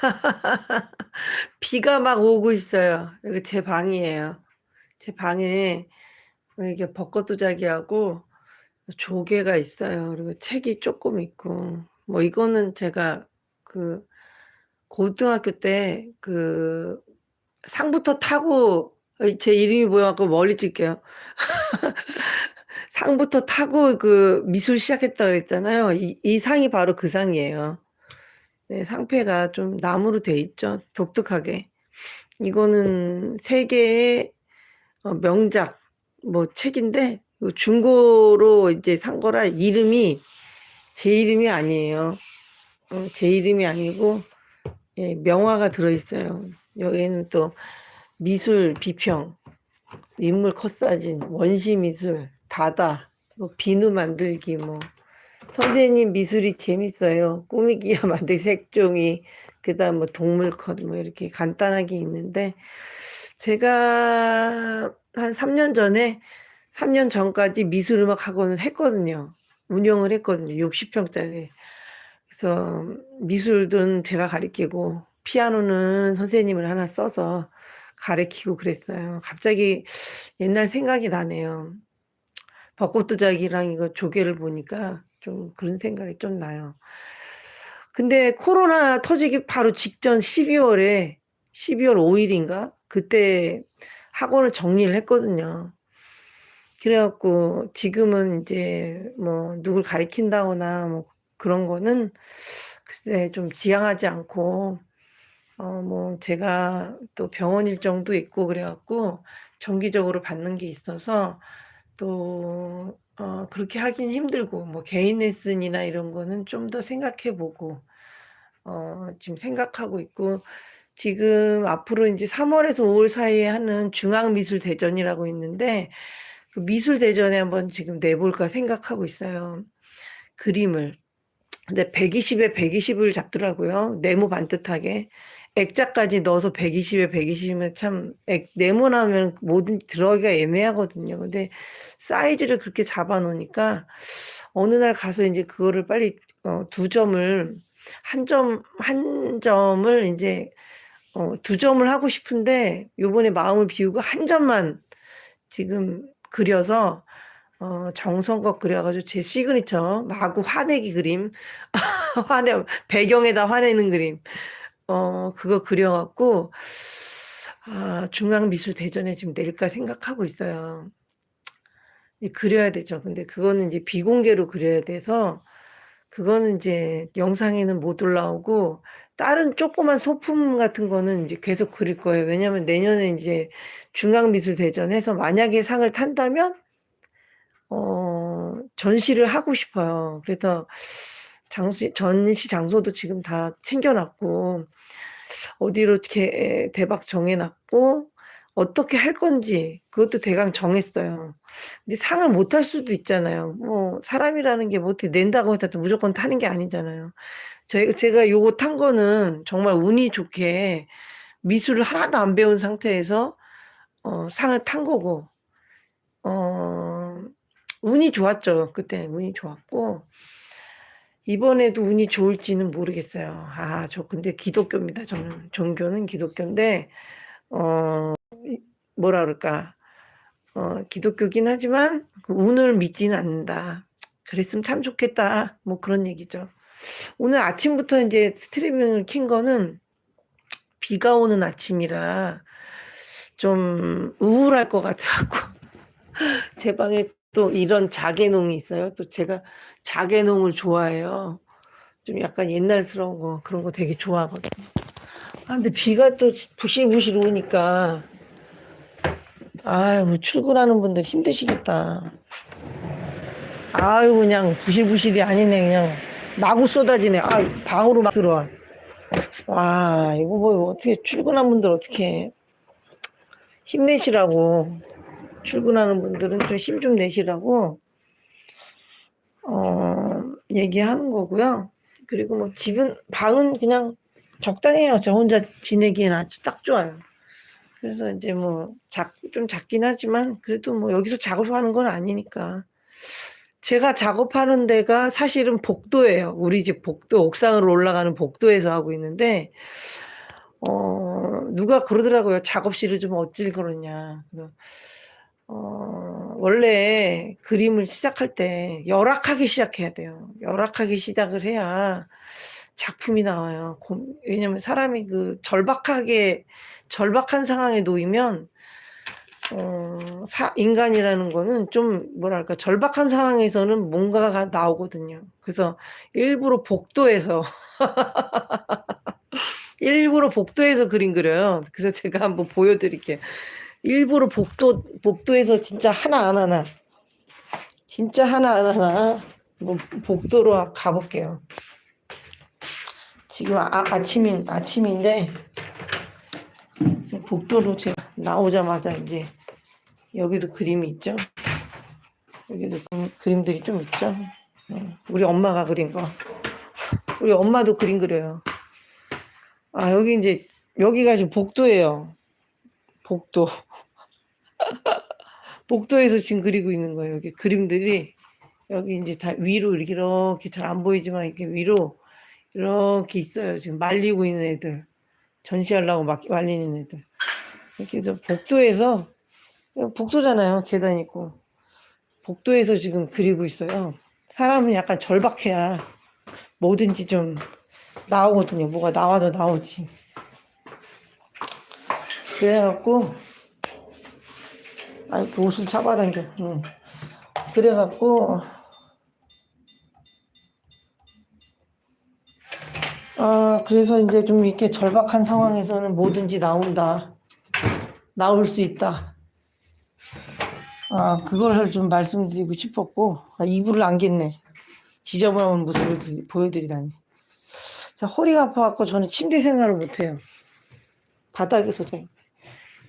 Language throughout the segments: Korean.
비가 막 오고 있어요. 여기 제 방이에요. 제 방에 이게 벚꽃 도자기하고 조개가 있어요. 그리고 책이 조금 있고 뭐 이거는 제가 그 고등학교 때 그 상부터 타고 어제 이름이 갖고 멀리 찍을게요. 상부터 타고 그 미술 시작했다 그랬잖아요. 이 이 상이 바로 그 상이에요. 네 상패가 좀 나무로 돼 있죠, 독특하게. 이거는 세계의 어 명작 뭐 책인데 그 중고로 이제 산 거라 이름이 제 이름이 아니에요. 어 제 이름이 아니고 예 명화가 들어 있어요. 여기에는 또 미술 비평, 인물 컷사진, 원시 미술, 다다, 뭐 비누 만들기 뭐 선생님 미술이 재밌어요. 꾸미기와 만들기 색종이 그다음 뭐 동물 컷 뭐 이렇게 간단하게 있는데 제가 한 3년 전에 3년 전까지 미술음악 학원을 했거든요. 운영을 했거든요. 60 평짜리. 그래서 미술은 제가 가르치고 피아노는 선생님을 하나 써서 가르치고 그랬어요. 갑자기 옛날 생각이 나네요. 벚꽃 도자기랑 이거 조개를 보니까 좀 그런 생각이 좀 나요. 근데 코로나 터지기 바로 직전 12월에 12월 5일인가 그때 학원을 정리를 했거든요. 그래 갖고 지금은 이제 뭐 누굴 가르친다거나 뭐 그런 거는 글쎄 좀 지향하지 않고 어 뭐 제가 또 병원 일정도 있고 그래 갖고 정기적으로 받는 게 있어서 또 어 그렇게 하긴 힘들고 뭐 개인 레슨이나 이런 거는 좀 더 생각해 보고 어 지금 생각하고 있고 지금 앞으로 인제 3 월에서 5 월 사이에 하는 중앙미술대전이라고 있는데 그 미술대전에 한번 지금 내 볼까 생각하고 있어요, 그림을. 근데 120에 120을 잡더라고요, 네모 반듯하게. 액자까지 넣어서 120에 120이면 참 액 네모나면 뭐든지 들어가기가 애매하거든요. 근데 사이즈를 그렇게 잡아 놓으니까 어느 날 가서 인제 그거를 빨리 어2 점을 1점1 점을 인제 어2 점을 하고 싶은데 요번에 마음을 비우고 1 점만 지금 그려서 어 정성껏 그려 가지고 제 시그니처 마구 화내기 그림 화내 배경에다 화내는 그림 어 그거 그려 갖고 아 중앙미술대전에 지금 낼까 생각하고 있어요. 이 그려야 되죠. 근데 그거는 인제 비공개로 그려야 돼서 그거는 인제 영상에는 못 올라오고 다른 조그만 소품 같은 거는 인제 계속 그릴 거예요. 왜냐하면 내년에 인제 중앙미술대전 해서 만약에 상을 탄다면 어 전시를 하고 싶어요. 그래서 장시 전시 장소도 지금 다 챙겨 놨고 어디로 이렇게 대박 정해 놨고 어떻게 할 건지 그것도 대강 정했어요. 근데 상을 못탈 수도 있잖아요. 뭐 사람이라는 게 뭐 어떻게 낸다고 해서 또 무조건 타는 게 아니잖아요. 제가 요거 탄 거는 정말 운이 좋게 미술을 하나도 안 배운 상태에서 어 상을 탄 거고 어 운이 좋았죠. 그때 운이 좋았고 이번에도 운이 좋을지는 모르겠어요. 아 저 근데 기독교입니다 저는. 종교는 기독교인데 어이 뭐라 그럴까 어 기독교긴 하지만 그 '운을 믿지는 않는다. 그랬으면 참 좋겠다.' 뭐 그런 얘기죠. 오늘 아침부터 인제 스트리밍을 켠 거는 비가 오는 아침이라 좀 우울할 것 같아 갖고 제 방에 또 이런 자개농이 있어요. 또 제가 자개농을 좋아해요. 좀 약간 옛날스러운 거 그런 거 되게 좋아하거든요. 아 근데 비가 또 부실부실 오니까 아유 출근하는 분들 힘드시겠다. 아유 그냥 부실부실이 아니네 그냥 마구 쏟아지네. 아 방으로 막 들어와. 와 이거 뭐 어떻게 출근한 분들 어떻게 힘내시라고 출근하는 분들은 좀힘좀 내시라고 어 얘기하는 거고요. 그리고 뭐 집은 방은 그냥 적당해요. 저 혼자 지내기에는 아주 딱 좋아요. 그래서 인제 뭐 작 좀 작긴 하지만 그래도 뭐 여기서 작업하는 건 아니니까 제가 작업하는 데가 사실은 복도예요. 우리 집 복도, 옥상으로 올라가는 복도에서 하고 있는데, 어, 누가 그러더라고요. 작업실을 좀 어찌 그러냐. 어, 원래 그림을 시작할 때 열악하게 시작해야 돼요. 열악하게 시작을 해야 작품이 나와요. 고- 왜냐면 사람이 그 절박하게, 절박한 상황에 놓이면, 어, 사, 인간이라는 거는 좀 뭐랄까 절박한 상황에서는 뭔가가 나오거든요. 그래서 일부러 복도에서 일부러 복도에서 그림 그려요. 그래서 제가 한번 보여드릴게요. 일부러 복도 복도에서 진짜 하나 안 하나 진짜 하나 안 하나 뭐 복도로 가볼게요. 지금 아, 아침인 아침인데 복도로 제가 나오자마자 이제 여기도 그림이 있죠. 여기도 그- 그림들이 좀 있죠. 어, 우리 엄마가 그린 거. 우리 엄마도 그림 그려요. 아 여기 이제 여기가 지금 복도예요. 복도. 복도에서 지금 그리고 있는 거예요. 여기 그림들이 여기 이제 다 위로 이렇게 이렇게 잘 안 보이지만 이렇게 위로 이렇게 있어요. 지금 말리고 있는 애들. 전시하려고 막 말리는 애들. 이렇게 해서 복도에서 복도잖아요. 계단 있고. 복도에서 지금 그리고 있어요. 사람은 약간 절박해야 뭐든지 좀 나오거든요. 뭐가 나와도 나오지. 그래갖고, 아이, 그 옷을 잡아당겨. 응. 그래갖고, 아, 그래서 이제 좀 이렇게 절박한 상황에서는 뭐든지 나온다. 나올 수 있다. 아, 그걸 좀 말씀드리고 싶었고, 아, 이불을 안겠네. 지저분한 모습을 드- 보여드리다니. 자, 허리가 아파갖고 저는 침대 생활을 못해요. 바닥에서 자요.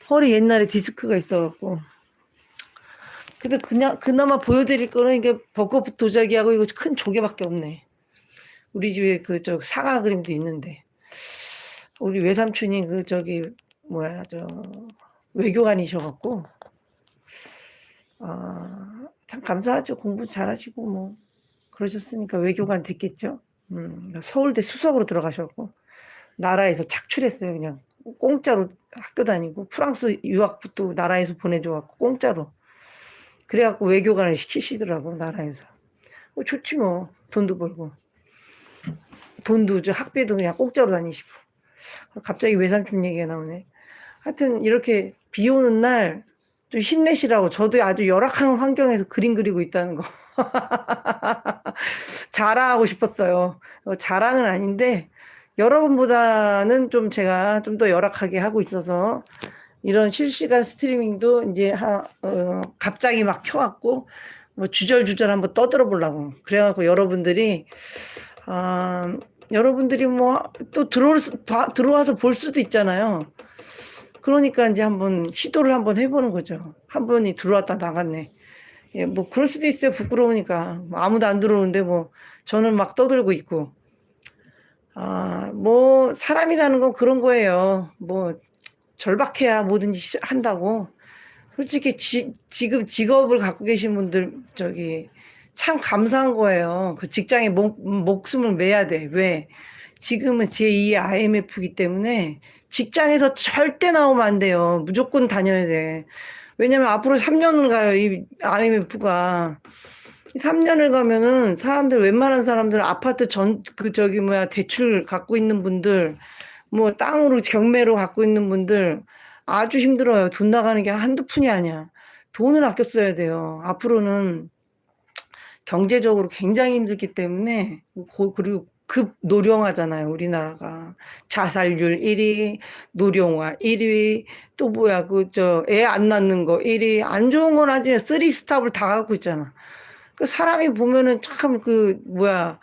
허리 옛날에 디스크가 있어갖고. 근데 그냥, 그나마 보여드릴 거는 이게 벚꽃 도자기하고 이거 큰 조개밖에 없네. 우리 집에 그, 저, 사과 그림도 있는데. 우리 외삼촌이 그, 저기, 뭐야, 저, 외교관이셔갖고. 아, 참 감사하죠. 공부 잘하시고, 뭐. 그러셨으니까 외교관 됐겠죠. 음, 서울대 수석으로 들어가셨고, 나라에서 착출했어요. 그냥 공짜로 학교 다니고, 프랑스 유학부터 나라에서 보내줘갖고, 공짜로. 그래갖고 외교관을 시키시더라고, 나라에서. 뭐 좋지 뭐. 돈도 벌고. 돈도, 저 학비도 그냥 공짜로 다니시고. 갑자기 외삼촌 얘기가 나오네. 하여튼, 이렇게 비 오는 날, 좀 힘내시라고. 저도 아주 열악한 환경에서 그림 그리고 있다는 거. 자랑하고 싶었어요. 어, 자랑은 아닌데, 여러분보다는 좀 제가 좀 더 열악하게 하고 있어서, 이런 실시간 스트리밍도 이제 하, 어, 갑자기 막 켜갖고, 뭐 주절주절 한번 떠들어 보려고. 그래갖고 여러분들이, 아, 여러분들이 뭐 또 들어올 수, 다- 들어와서 볼 수도 있잖아요. 그러니까 이제 한번 시도를 한번 해보는 거죠. 한 번이 들어왔다 나갔네. 예, 뭐 그럴 수도 있어요. 부끄러우니까 뭐 아무도 안 들어오는데 뭐 저는 막 떠들고 있고. 아, 뭐 사람이라는 건 그런 거예요. 뭐 절박해야 뭐든지 시- 한다고. 솔직히 지, 지금 직업을 갖고 계신 분들 저기 참 감사한 거예요. 그 직장에 목, 목숨을 매야 돼. 왜? 지금은 제2의 IMF이기 때문에 직장에서 절대 나오면 안 돼요. 무조건 다녀야 돼. 왜냐면 앞으로 3년을 가요, 이 IMF가. 3년을 가면은 사람들, 웬만한 사람들 아파트 전, 그 저기 뭐야, 대출 갖고 있는 분들, 뭐 땅으로 경매로 갖고 있는 분들 아주 힘들어요. 돈 나가는 게 한두 푼이 아니야. 돈을 아껴 써야 돼요. 앞으로는 경제적으로 굉장히 힘들기 때문에, 고- 그리고 급 노령화잖아요, 우리나라가. 자살률 1위, 노령화 1위, 또 뭐야, 그, 저, 애 안 낳는 거 1위, 안 좋은 건 아주 쓰리 스탑을 다 갖고 있잖아. 그 사람이 보면은 참 그, 뭐야,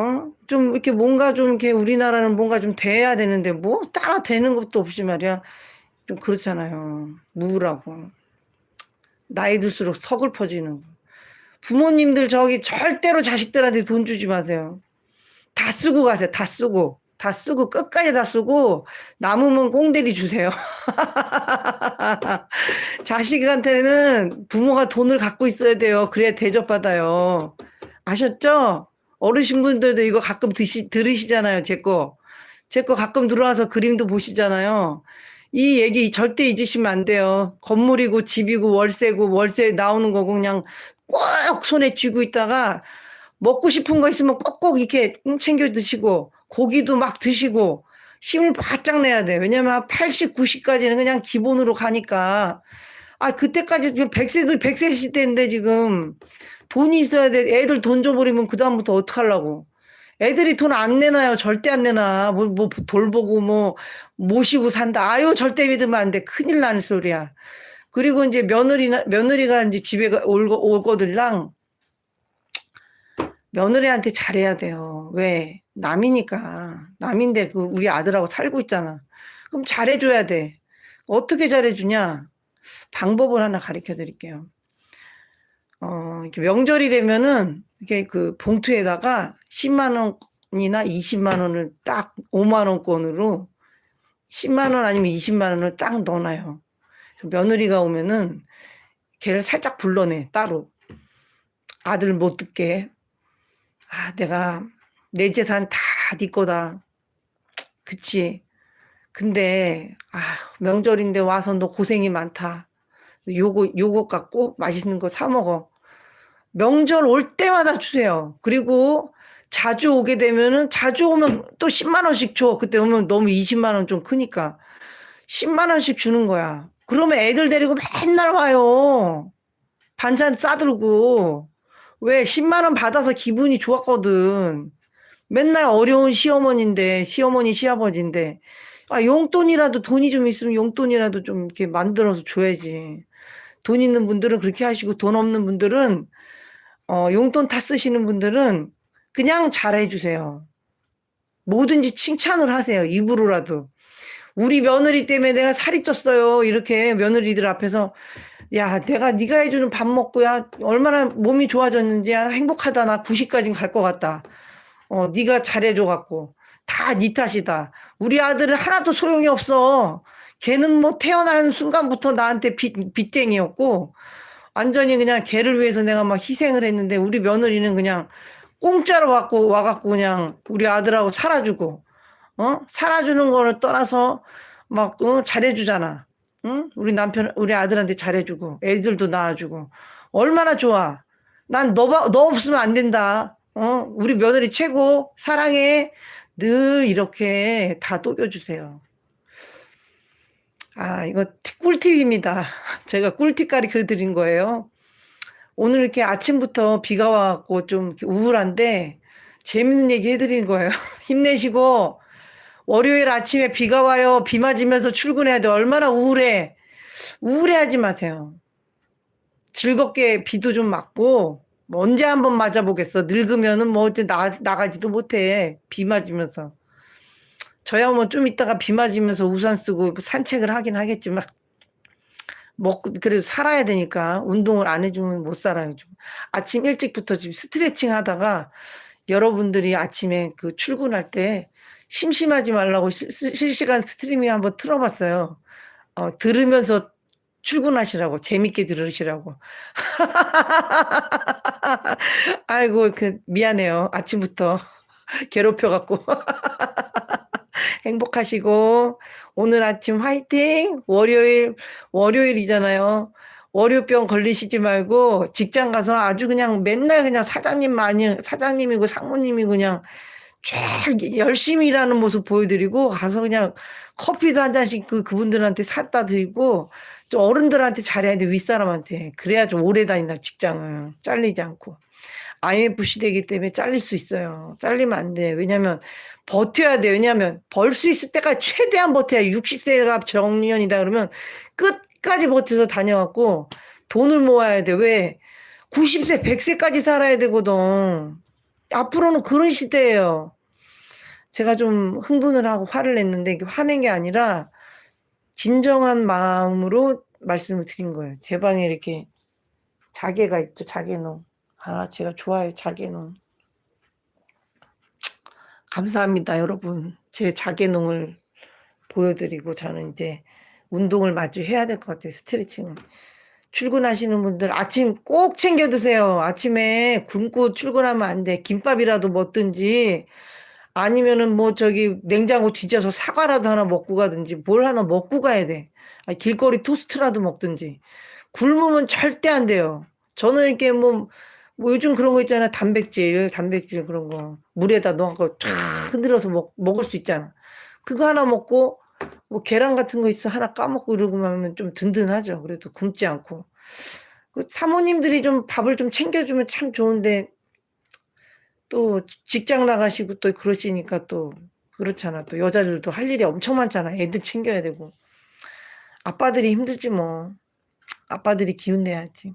어? 좀 이렇게 뭔가 좀 이렇게 우리나라는 뭔가 좀 돼야 되는데 뭐 따라 되는 것도 없이 말이야. 좀 그렇잖아요. 무라고. 나이 들수록 서글퍼지는 거. 부모님들 저기 절대로 자식들한테 돈 주지 마세요. 다 쓰고 가세요. 다 쓰고. 다 쓰고 끝까지 다 쓰고 남으면 꽁대리 주세요. 자식한테는 부모가 돈을 갖고 있어야 돼요. 그래야 대접받아요. 아셨죠? 어르신분들도 이거 가끔 드시, 들으시잖아요. 제 거. 제 거 가끔 들어와서 그림도 보시잖아요. 이 얘기 절대 잊으시면 안 돼요. 건물이고 집이고 월세고 월세 나오는 거고 그냥 꼭 손에 쥐고 있다가 먹고 싶은 거 있으면 꼭꼭 이렇게 챙겨 드시고 고기도 막 드시고 힘을 바짝 내야 돼. 왜냐면 80, 90까지는 그냥 기본으로 가니까. 아, 그때까지 100세도 100세 시대인데 지금 돈이 있어야 돼. 애들 돈 줘버리면 그다음부터 어떡하려고. 애들이 돈 안 내놔요. 절대 안 내놔. 뭐, 뭐, 돌보고 뭐, 모시고 산다. 아유, 절대 믿으면 안 돼. 큰일 나는 소리야. 그리고 이제 며느리나, 며느리가 이제 집에 올, 오거들랑 며느리한테 잘해야 돼요. 왜? 남이니까. 남인데 그 우리 아들하고 살고 있잖아. 그럼 잘해줘야 돼. 어떻게 잘해주냐? 방법을 하나 가르쳐 드릴게요. 어, 이렇게 명절이 되면은 이렇게 그 봉투에다가 10만 원이나 20만 원을 딱 5만 원권으로 10만 원 아니면 20만 원을 딱 넣어놔요. 며느리가 오면은 걔를 살짝 불러내 따로. 아들 못 듣게. 아 내가 내 재산 다 네 거다. 그치? 근데 아 명절인데 와서 너 고생이 많다 요거 요거 갖고 맛있는 거 사 먹어 명절 올 때마다 주세요 그리고 자주 오게 되면은 자주 오면 또 10만 원씩 줘 그때 오면 너무 20만 원 좀 크니까 10만 원씩 주는 거야 그러면 애들 데리고 맨날 와요. 반찬 싸들고. 왜 10만 원 받아서 기분이 좋았거든. 맨날 어려운 시어머니인데, 시어머니, 시아버지인데. 아, 용돈이라도 돈이 좀 있으면 용돈이라도 좀 이렇게 만들어서 줘야지. 돈 있는 분들은 그렇게 하시고 돈 없는 분들은 어, 용돈 다 쓰시는 분들은 그냥 잘해 주세요. 뭐든지 칭찬을 하세요. 입으로라도. 우리 며느리 때문에 내가 살이 쪘어요. 이렇게 며느리들 앞에서 야, 내가 네가 해주는 밥 먹고 야 얼마나 몸이 좋아졌는지 야, 행복하다. 나 90까진 갈 것 같다. 어, 네가 잘해줘 갖고 다 네 탓이다. 우리 아들은 하나도 소용이 없어. 걔는 뭐 태어나는 순간부터 나한테 빚, 빚쟁이였고 완전히 그냥 걔를 위해서 내가 막 희생을 했는데 우리 며느리는 그냥 공짜로 왔고 와갖고 그냥 우리 아들하고 살아주고 어? 살아주는 거를 떠나서 막 어? 잘해주잖아. 응? 우리 남편, 우리 아들한테 잘해주고 애들도 낳아주고 얼마나 좋아. 난 너, 너 없으면 안 된다. 어? 우리 며느리 최고 사랑해. 늘 이렇게 다 녹여주세요. 아, 이거 꿀팁입니다. 제가 꿀팁 가르쳐 드린 거예요. 오늘 이렇게 아침부터 비가 와 갖고 좀 우울한데 재밌는 얘기 해드린 거예요. 힘내시고 월요일 아침에 비가 와요. 비 맞으면서 출근해야 돼. 얼마나 우울해. 우울해하지 마세요. 즐겁게 비도 좀 맞고 뭐 언제 한번 맞아 보겠어. 늙으면은 뭐 어째 나, 나가지도 못해. 비 맞으면서. 저야 뭐 좀 이따가 비 맞으면서 우산 쓰고 산책을 하긴 하겠지만 먹 그래도 살아야 되니까 운동을 안 해주면 못 살아요. 좀. 아침 일찍부터 지금 스트레칭 하다가 여러분들이 아침에 그 출근할 때 심심하지 말라고 시, 실시간 스트리밍 한번 틀어봤어요. 어, 들으면서 출근하시라고 재밌게 들으시라고. 아이고 그 미안해요 아침부터 괴롭혀 갖고 행복하시고 오늘 아침 화이팅! 월요일 월요일이잖아요. 월요병 걸리시지 말고 직장 가서 아주 그냥 맨날 그냥 사장님 많이 사장님이고 상무님이 그냥 쫙 열심히 일하는 모습 보여드리고 가서 그냥 커피도 한 잔씩 그 그분들한테 샀다 드리고 좀 어른들한테 잘해야 돼 윗사람한테. 그래야 좀 오래 다닌다 직장을. 잘리지 않고. IMF 시대이기 때문에 잘릴 수 있어요. 잘리면 안 돼. 왜냐면 버텨야 돼 왜냐면 벌 수 있을 때까지 최대한 버텨야 60세가 정년이다 그러면 끝까지 버텨서 다녀갖고 돈을 모아야 돼 왜 90세 100세까지 살아야 되거든 앞으로는 그런 시대예요. 제가 좀 흥분을 하고 화를 냈는데 이게 화낸 게 아니라 진정한 마음으로 말씀을 드린 거예요. 제 방에 이렇게 자개가 있죠. 자개농. 아, 제가 좋아요. 자개농. 감사합니다, 여러분. 제 자개농을 보여드리고 저는 이제 운동을 마주 해야 될 것 같아요. 스트레칭을. 출근하시는 분들 아침 꼭 챙겨 드세요. 아침에 굶고 출근하면 안 돼. 김밥이라도 먹든지 아니면은 뭐 저기 냉장고 뒤져서 사과라도 하나 먹고 가든지 뭘 하나 먹고 가야 돼. 아, 길거리 토스트라도 먹든지. 굶으면 절대 안 돼요. 저는 이렇게 뭐, 뭐 요즘 그런 거 있잖아. 단백질, 단백질 그런 거. 물에다 넣어갖고 쫙 흔들어서 먹, 먹을 수 있잖아. 그거 하나 먹고 뭐 계란 같은 거 있어 하나 까먹고 이러고 하면 좀 든든하죠. 그래도 굶지 않고. 그 사모님들이 좀 밥을 좀 챙겨주면 참 좋은데 또 직장 나가시고 또 그러시니까 또 그렇잖아. 또 여자들도 할 일이 엄청 많잖아. 애들 챙겨야 되고. 아빠들이 힘들지 뭐. 아빠들이 기운 내야지.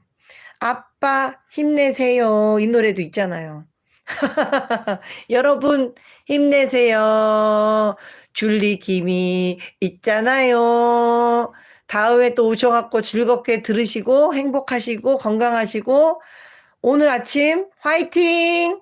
아빠 힘내세요. 이 노래도 있잖아요. 여러분 힘내세요. 줄리 김이 있잖아요. 다음에 또 오셔갖고 즐겁게 들으시고 행복하시고 건강하시고 오늘 아침 화이팅입니다.